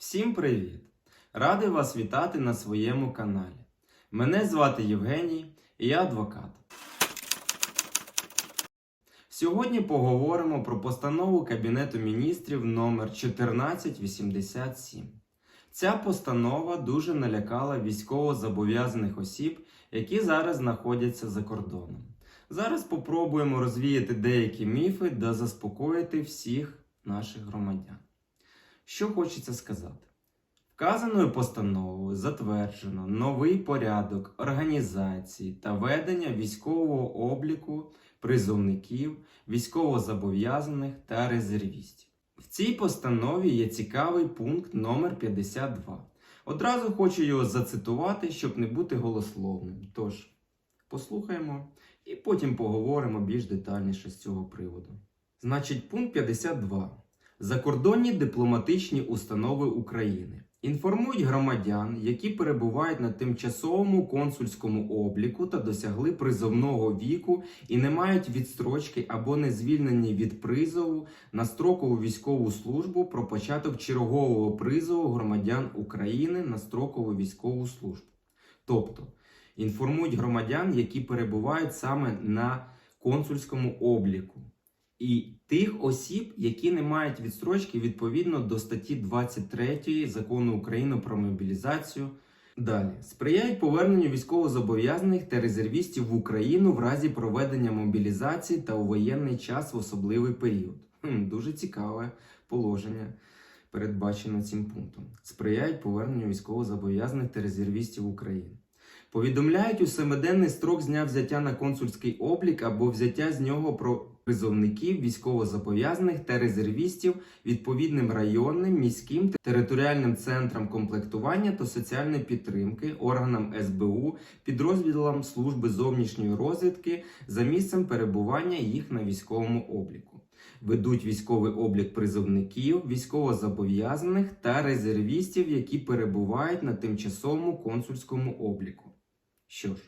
Всім привіт! Радий вас вітати на своєму каналі. Мене звати Євгеній і я адвокат. Сьогодні поговоримо про постанову Кабінету міністрів номер 1487. Ця постанова дуже налякала військовозобов'язаних осіб, які зараз знаходяться за кордоном. Зараз попробуємо розвіяти деякі міфи та заспокоїти всіх наших громадян. Що хочеться сказати? Вказаною постановою затверджено новий порядок організації та ведення військового обліку призовників, військовозобов'язаних та резервістів. В цій постанові є цікавий пункт номер 52. Одразу хочу його зацитувати, щоб не бути голословним. Тож, послухаємо і потім поговоримо більш детальніше з цього приводу. Значить, пункт 52. Закордонні дипломатичні установи України інформують громадян, які перебувають на тимчасовому консульському обліку та досягли призовного віку і не мають відстрочки або не звільнені від призову на строкову військову службу про початок чергового призову громадян України на строкову військову службу. Тобто інформують громадян, які перебувають саме на консульському обліку і тих осіб, які не мають відстрочки відповідно до статті 23 закону України про мобілізацію. Далі сприяють поверненню військовозобов'язаних та резервістів в Україну в разі проведення мобілізації та у воєнний час в особливий період. Хм, дуже цікаве положення, передбачено цим пунктом. Сприяють поверненню військовозобов'язаних та резервістів України. Повідомляють у семиденний строк з взяття на консульський облік або взяття з нього про призовників, військовозобов'язаних та резервістів відповідним районним, міським територіальним центрам комплектування та соціальної підтримки, органам СБУ, підрозділам служби зовнішньої розвідки за місцем перебування їх на військовому обліку. Ведуть військовий облік призовників, військовозобов'язаних та резервістів, які перебувають на тимчасовому консульському обліку. Що ж,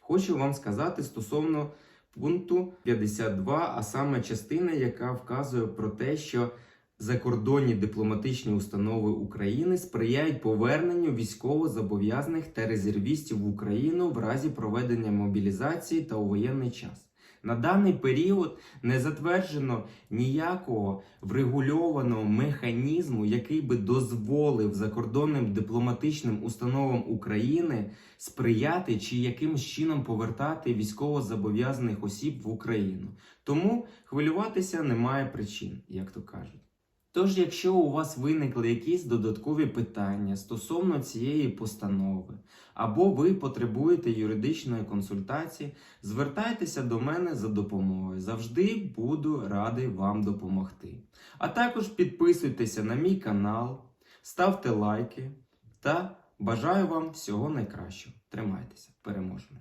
хочу вам сказати стосовно пункту 52, а саме частина, яка вказує про те, що закордонні дипломатичні установи України сприяють поверненню військовозобов'язаних та резервістів в Україну в разі проведення мобілізації та у воєнний час. На даний період не затверджено ніякого врегульованого механізму, який би дозволив закордонним дипломатичним установам України сприяти чи якимсь чином повертати військовозобов'язаних осіб в Україну. Тому хвилюватися немає причин, як то кажуть. Тож, якщо у вас виникли якісь додаткові питання стосовно цієї постанови, або ви потребуєте юридичної консультації, звертайтеся до мене за допомогою. Завжди буду радий вам допомогти. А також підписуйтеся на мій канал, ставте лайки та бажаю вам всього найкращого. Тримайтеся, переможемо!